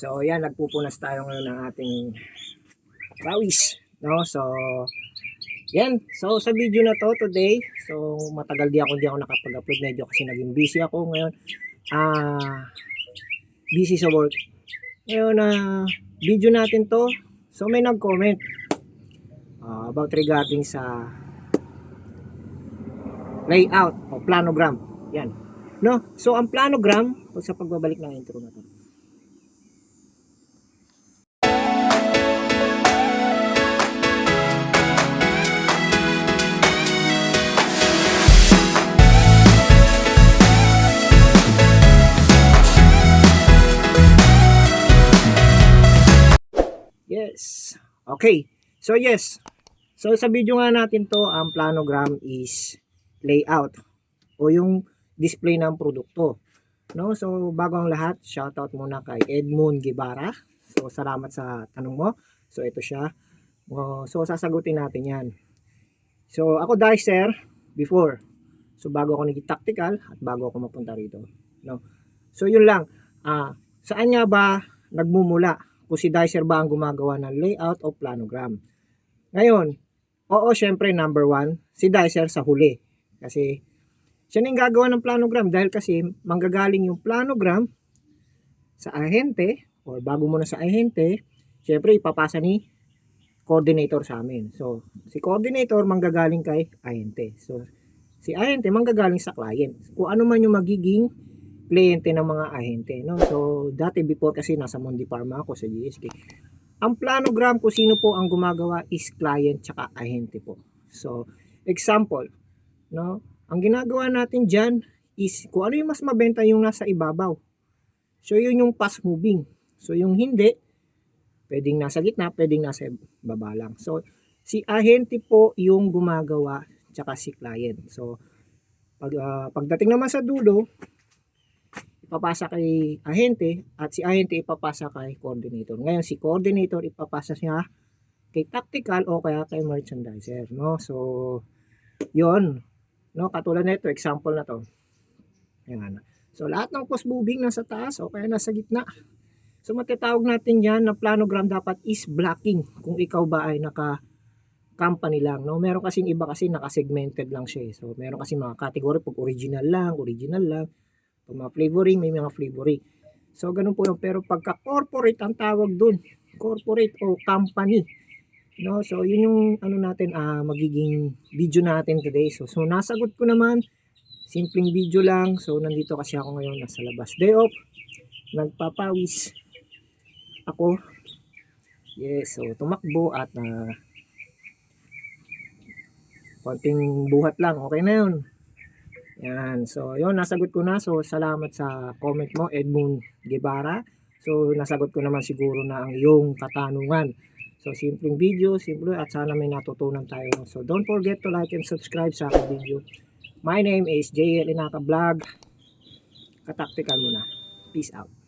So, yan, nagpupunas tayo ngayon ng ating pawis. No? So, yan. So, sa video na to today, so, matagal di ako, di ako nakapag-upload. Medyo kasi naging busy ako ngayon. Ah, busy sa work. Ngayon, na video natin to. So, may nag-comment ah, about regarding sa layout o planogram. Yan. No? So, ang planogram, sa pagbabalik ng intro na to. Yes. Okay. So yes. So sa video nga natin to, ang planogram is layout o yung display ng produkto. No? So bago ang lahat, shoutout muna kay Edmund Gibara. So salamat sa tanong mo. So ito siya. So sasagutin natin 'yan. So ako dicer before. So bago ako naging tactical at bago ako mapunta rito, no. So yun lang. Ah, saan nga ba nagmumula kung si Dicer ba ang gumagawa ng layout o planogram. Ngayon, oo, syempre number one, si Dicer sa huli. Kasi siya na yung gagawa ng planogram dahil kasi manggagaling yung planogram sa ahente or bago mo na sa ahente, syempre ipapasa ni coordinator sa amin. So, si coordinator manggagaling kay ahente. So, si ahente manggagaling sa client. Kung ano man yung magiging kliyente ng mga ahente. No? So, dati before kasi nasa Mondi Pharma ako sa GSK. Ang planogram kung sino po ang gumagawa is client tsaka ahente po. So, example, no? Ang ginagawa natin dyan is kung ano yung mas mabenta yung nasa ibabaw. So, yun yung fast moving. So, yung hindi, pwedeng nasa gitna, pwedeng nasa baba lang. So, si ahente po yung gumagawa tsaka si client. So, pag, ah, pagdating naman sa dulo, ipapasa kay ahente at si ahente ipapasa kay coordinator. Ngayon si coordinator ipapasa siya kay tactical o kaya kay merchandiser, no? So, 'yon. No, katulad nito, example na 'to. Ayan. So, lahat ng post moving nasa taas o kaya nasa gitna. So, matatawag natin 'yan na planogram dapat is blocking kung ikaw ba ay naka company lang, no? Meron kasing iba kasi naka-segmented lang siya. eh. So, meron kasi mga category pag original lang, original lang. Pag mga flavoring, may mga flavoring. So, ganun po yun. Pero pagka corporate ang tawag dun, corporate o company, no? So, yun yung ano natin, ah, magiging video natin today. So, so, nasagot ko naman, simpleng video lang. So, nandito kasi ako ngayon, nasa labas. Day off, nagpapawis ako. Yes, so, tumakbo at ah, konting buhat lang, okay na yun. Yan. So, yun, nasagot ko na. So, salamat sa comment mo, Edmund Guevara. So, nasagot ko naman siguro na ang iyong katanungan. So, simpleng video, simple, at sana may natutunan tayo. So, don't forget to like and subscribe sa aking video. My name is JL Inaka Vlog. Kataktikan mo na. Peace out.